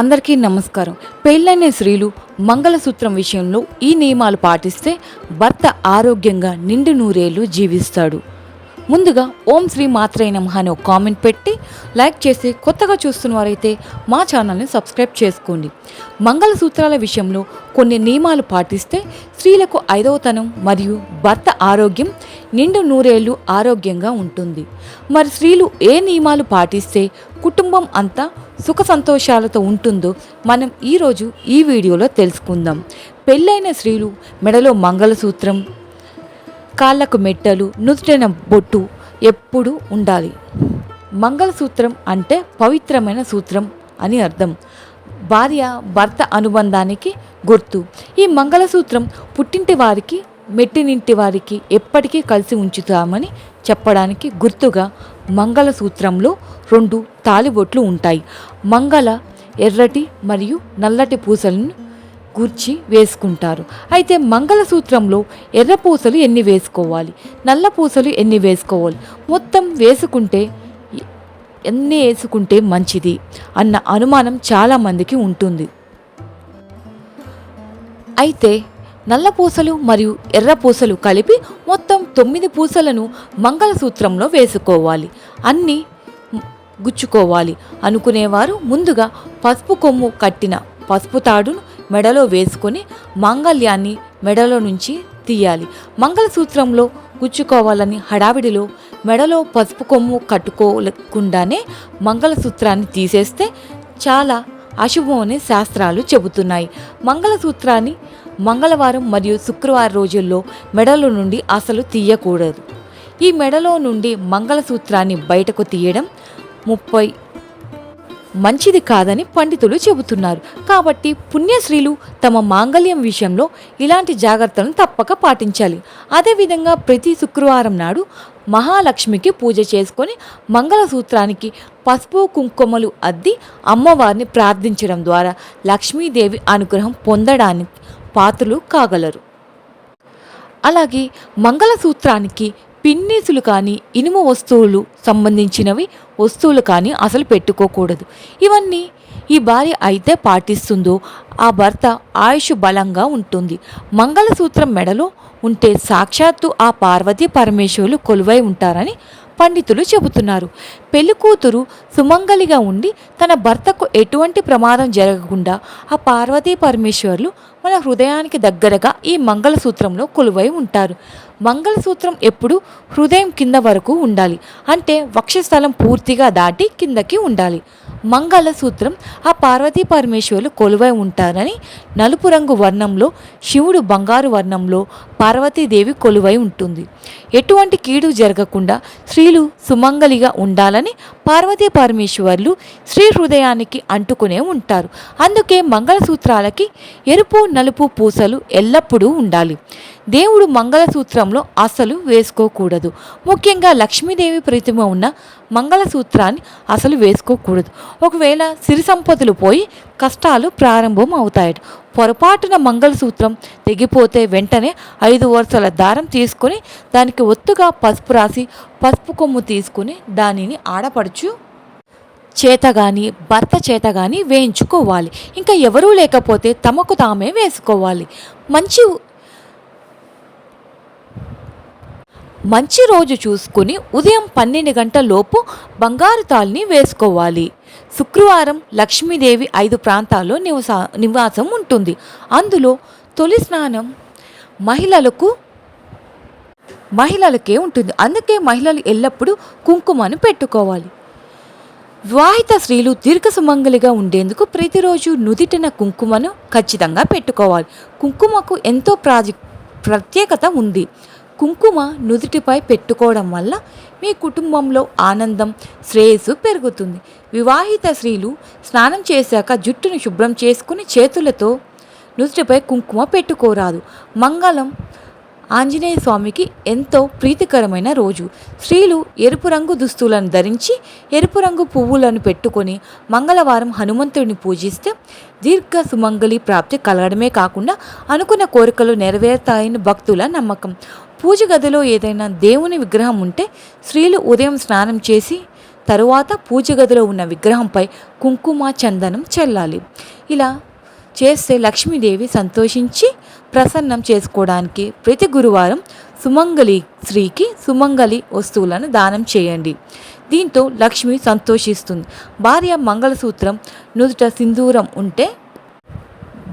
అందరికీ నమస్కారం. పెళ్ళైన స్త్రీలు మంగళసూత్రం విషయంలో ఈ నియమాలు పాటిస్తే భర్త ఆరోగ్యంగా నిండు నూరేళ్ళు జీవిస్తాడు. ముందుగా ఓం శ్రీ మాత్రే నమః అని ఒక కామెంట్ పెట్టి లైక్ చేసి కొత్తగా చూస్తున్న వారైతే మా ఛానల్ని సబ్స్క్రైబ్ చేసుకోండి. మంగళసూత్రాల విషయంలో కొన్ని నియమాలు పాటిస్తే స్త్రీలకు ఐదవతనం మరియు భర్త ఆరోగ్యం నిండు నూరేళ్ళు ఆరోగ్యంగా ఉంటుంది. మరి స్త్రీలు ఏ నియమాలు పాటిస్తే కుటుంబం అంతా సుఖ సంతోషాలతో ఉంటుందో మనం ఈరోజు ఈ వీడియోలో తెలుసుకుందాం. పెళ్ళైన స్త్రీలు మెడలో మంగళసూత్రం కాళ్ళకు మెట్టలు నుదుటైన బొట్టు ఎప్పుడూ ఉండాలి. మంగళసూత్రం అంటే పవిత్రమైన సూత్రం అని అర్థం. భార్య భర్త అనుబంధానికి గుర్తు. ఈ మంగళసూత్రం పుట్టింటి వారికి మెట్టినింటి వారికి ఎప్పటికీ కలిసి ఉంచుతామని చెప్పడానికి గుర్తుగా మంగళసూత్రంలో రెండు తాలిబొట్లు ఉంటాయి. మంగళ ఎర్రటి మరియు నల్లటి పూసలను గుర్చి వేసుకుంటారు. అయితే మంగళసూత్రంలో ఎర్ర పూసలు ఎన్ని వేసుకోవాలి? నల్ల పూసలు ఎన్ని వేసుకోవాలి? మొత్తం వేసుకుంటే ఎన్ని వేసుకుంటే మంచిది? అన్న అనుమానం చాలామందికి ఉంటుంది. అయితే నల్ల పూసలు మరియు ఎర్ర పూసలు కలిపి మొత్తం తొమ్మిది పూసలను మంగళసూత్రంలో వేసుకోవాలి. అన్నీ గుచ్చుకోవాలి. అనుకునేవారు ముందుగా పసుపు కొమ్ము కట్టిన పసుపు తాడును మెడలో వేసుకొని మాంగళ్యాన్ని మెడలో నుంచి తీయాలి. మంగళసూత్రంలో గుచ్చుకోవాలని హడావిడిలో మెడలో పసుపు కొమ్ము కట్టుకోకుండానే మంగళసూత్రాన్ని తీసేస్తే చాలా అశుభం అనే శాస్త్రాలు చెబుతున్నాయి. మంగళసూత్రాన్ని మంగళవారం మరియు శుక్రవారం రోజుల్లో మెడలో నుండి అసలు తీయకూడదు. ఈ మెడలో నుండి మంగళసూత్రాన్ని బయటకు తీయడం ముప్పై మంచిది కాదని పండితులు చెబుతున్నారు. కాబట్టి పుణ్యశ్రీలు తమ మాంగళ్యం విషయంలో ఇలాంటి జాగ్రత్తలను తప్పక పాటించాలి. అదేవిధంగా ప్రతి శుక్రవారం నాడు మహాలక్ష్మికి పూజ చేసుకొని మంగళసూత్రానికి పసుపు కుంకుమలు అద్ది అమ్మవారిని ప్రార్థించడం ద్వారా లక్ష్మీదేవి అనుగ్రహం పొందడానికి పాత్రలు కాగలరు. అలాగే మంగళసూత్రానికి పిన్నీసులు కానీ ఇనుము వస్తువులు సంబంధించినవి వస్తువులు కానీ అసలు పెట్టుకోకూడదు. ఇవన్నీ ఈ భార్య అయితే పాటిస్తుందో ఆ భర్త ఆయుష్ బలంగా ఉంటుంది. మంగళసూత్రం మెడలో ఉంటే సాక్షాత్తు ఆ పార్వతీ పరమేశ్వరులు కొలువై ఉంటారని పండితులు చెబుతున్నారు. పెళ్ళికూతురు సుమంగలిగా ఉండి తన భర్తకు ఎటువంటి ప్రమాదం జరగకుండా ఆ పార్వతీ పరమేశ్వర్లు మన హృదయానికి దగ్గరగా ఈ మంగళసూత్రంలో కొలువై ఉంటారు. మంగళసూత్రం ఎప్పుడు హృదయం కింద వరకు ఉండాలి. అంటే వక్షస్థలం పూర్తిగా దాటి కిందకి ఉండాలి. మంగళసూత్రం ఆ పార్వతీ పరమేశ్వరులు కొలువై ఉంటారని నలుపు రంగు వర్ణంలో శివుడు బంగారు వర్ణంలో పార్వతీదేవి కొలువై ఉంటుంది. ఎటువంటి కీడు జరగకుండా స్త్రీలు సుమంగలిగా ఉండాలని పార్వతీ పరమేశ్వర్లు స్త్రీ హృదయానికి అంటుకునే ఉంటారు. అందుకే మంగళసూత్రాలకి ఎరుపు నలుపు పూసలు ఎల్లప్పుడూ ఉండాలి. దేవుడు మంగళసూత్రంలో అసలు వేసుకోకూడదు. ముఖ్యంగా లక్ష్మీదేవి ప్రతిమ ఉన్న మంగళసూత్రాన్ని అసలు వేసుకోకూడదు. ఒకవేళ సిరి సంపదలు పోయి కష్టాలు ప్రారంభం అవుతాయి పొరపాటున మంగళసూత్రం తెగిపోతే వెంటనే ఐదు వరుసల దారం తీసుకొని దానికి ఒత్తుగా పసుపు రాసి పసుపు కొమ్ము తీసుకుని దానిని ఆడపడుచు. చేత కానీ భర్త చేత కానీ వేయించుకోవాలి. ఇంకా ఎవరూ లేకపోతే తమకు తామే వేసుకోవాలి. మంచి మంచి రోజు చూసుకుని ఉదయం పన్నెండు గంటలలోపు బంగారు తాల్ని వేసుకోవాలి. శుక్రవారం లక్ష్మీదేవి ఐదు ప్రాంతాల్లో నివసా నివాసం ఉంటుంది. అందులో తొలి స్నానం మహిళలకు మహిళలకే ఉంటుంది. అందుకే మహిళలు ఎల్లప్పుడూ కుంకుమను పెట్టుకోవాలి. వివాహిత స్త్రీలు దీర్ఘ సుమంగలిగా ఉండేందుకు ప్రతిరోజు నుదిటిన కుంకుమను ఖచ్చితంగా పెట్టుకోవాలి. కుంకుమకు ఎంతో ప్రాజెక్ట్ ప్రత్యేకత ఉంది. కుంకుమ నుదుటిపై పెట్టుకోవడం వల్ల మీ కుటుంబంలో ఆనందం శ్రేయస్సు పెరుగుతుంది. వివాహిత స్త్రీలు స్నానం చేశాక జుట్టును శుభ్రం చేసుకుని చేతులతో నుదుటిపై కుంకుమ పెట్టుకోరాదు. మంగళం ఆంజనేయ స్వామికి ఎంతో ప్రీతికరమైన రోజు. స్త్రీలు ఎరుపు రంగు దుస్తులను ధరించి ఎరుపు రంగు పువ్వులను పెట్టుకొని మంగళవారం హనుమంతుడిని పూజిస్తే దీర్ఘ సుమంగళి ప్రాప్తి కలగడమే కాకుండా అనుకున్న కోరికలు నెరవేరుతాయని భక్తుల నమ్మకం. పూజ గదిలో ఏదైనా దేవుని విగ్రహం ఉంటే స్త్రీలు ఉదయం స్నానం చేసి తరువాత పూజ గదిలో ఉన్న విగ్రహంపై కుంకుమ చందనం చల్లాలి. ఇలా చేస్తే లక్ష్మీదేవి సంతోషించి ప్రసన్నం చేసుకోవడానికి ప్రతి గురువారం సుమంగళి స్త్రీకి సుమంగళి వస్తువులను దానం చేయండి. దీంతో లక్ష్మి సంతోషిస్తుంది. భార్య మంగళసూత్రం నుదుట సింధూరం ఉంటే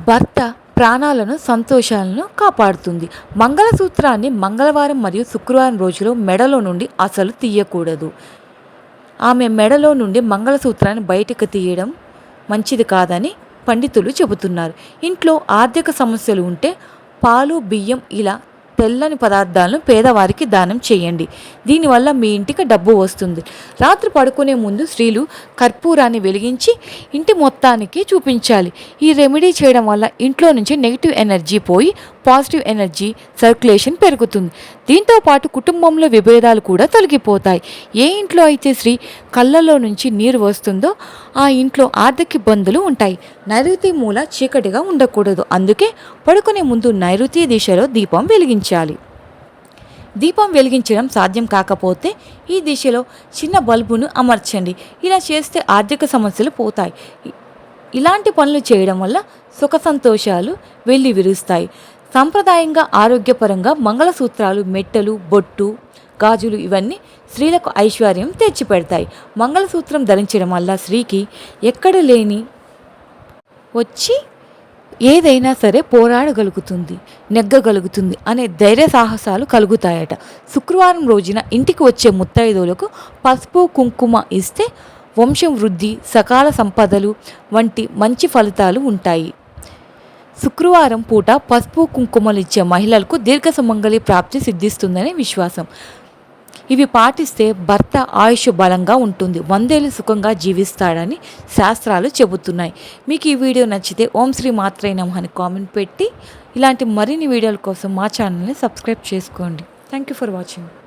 భర్త ప్రాణాలను సంతోషాలను కాపాడుతుంది. మంగళసూత్రాన్ని మంగళవారం మరియు శుక్రవారం రోజులో మెడలో నుండి అసలు తీయకూడదు. ఆమె మెడలో నుండి మంగళసూత్రాన్ని బయటకు తీయడం మంచిది కాదని పండితులు చెబుతున్నారు. ఇంట్లో ఆర్థిక సమస్యలు ఉంటే పాలు బియ్యం ఇలా తెల్లని పదార్థాలను పేదవారికి దానం చేయండి. దీనివల్ల మీ ఇంటికి డబ్బు వస్తుంది. రాత్రి పడుకునే ముందు స్త్రీలు కర్పూరాన్ని వెలిగించి ఇంటి మొత్తానికి చూపించాలి. ఈ రెమెడీ చేయడం వల్ల ఇంట్లో నుంచి నెగిటివ్ ఎనర్జీ పోయి పాజిటివ్ ఎనర్జీ సర్క్యులేషన్ పెరుగుతుంది. దీంతో పాటు కుటుంబంలో విభేదాలు కూడా తొలగిపోతాయి. ఏ ఇంట్లో అయితే స్త్రీ కళ్ళలో నుంచి నీరు వస్తుందో ఆ ఇంట్లో ఆర్థిక ఇబ్బందులు ఉంటాయి. నైరుతి మూల చీకటిగా ఉండకూడదు. అందుకే పడుకునే ముందు నైరుతి దిశలో దీపం వెలిగించాలి. దీపం వెలిగించడం సాధ్యం కాకపోతే ఈ దిశలో చిన్న బల్బును అమర్చండి. ఇలా చేస్తే ఆర్థిక సమస్యలు పోతాయి. ఇలాంటి పనులు చేయడం వల్ల సుఖ సంతోషాలు వెళ్ళి విరుస్తాయి. సాంప్రదాయంగా ఆరోగ్యపరంగా మంగళసూత్రాలు మెట్టలు బొట్టు గాజులు ఇవన్నీ స్త్రీలకు ఐశ్వర్యం తెచ్చిపెడతాయి. మంగళసూత్రం ధరించడం వల్ల స్త్రీకి ఎక్కడ లేని వచ్చి ఏదైనా సరే పోరాడగలుగుతుంది నెగ్గగలుగుతుంది అనే ధైర్య సాహసాలు కలుగుతాయట. శుక్రవారం రోజున ఇంటికి వచ్చే ముత్తైదువులకు పసుపు కుంకుమ ఇస్తే వంశం వృద్ధి సకాల సంపదలు వంటి మంచి ఫలితాలు ఉంటాయి. శుక్రవారం పూట పసుపు కుంకుమలు ఇచ్చే మహిళలకు దీర్ఘ సుమంగళి ప్రాప్తి సిద్ధిస్తుందని విశ్వాసం. ఇవి పాటిస్తే భర్త ఆయుష్ బలంగా ఉంటుంది వందేళ్ళు సుఖంగా జీవిస్తాడని శాస్త్రాలు చెబుతున్నాయి. మీకు ఈ వీడియో నచ్చితే ఓం శ్రీ మాత్రే అని కామెంట్ పెట్టి ఇలాంటి మరిన్ని వీడియోల కోసం మా ఛానల్ని సబ్స్క్రైబ్ చేసుకోండి. Thank you for watching